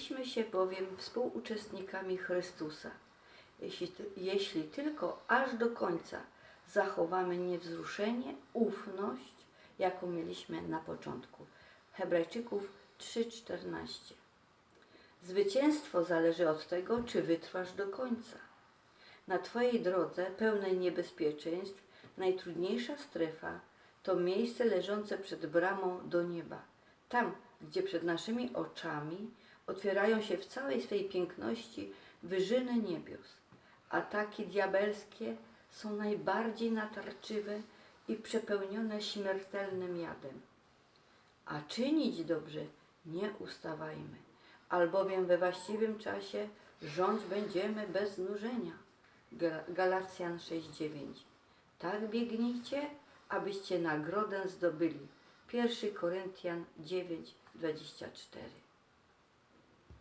Staliśmy się bowiem współuczestnikami Chrystusa, jeśli, jeśli tylko aż do końca zachowamy niewzruszenie, ufność, jaką mieliśmy na początku. Hebrajczyków 3:14. Zwycięstwo zależy od tego, czy wytrwasz do końca. Na Twojej drodze, pełnej niebezpieczeństw, najtrudniejsza strefa to miejsce leżące przed bramą do nieba. Tam, gdzie przed naszymi oczami otwierają się w całej swej piękności wyżyny niebios. Ataki diabelskie są najbardziej natarczywe i przepełnione śmiertelnym jadem. A czynić dobrze nie ustawajmy, albowiem we właściwym czasie rządź będziemy bez znużenia. Gal- Galacjan 6:9. Tak biegnijcie, abyście nagrodę zdobyli. 1 Koryntian 9:24.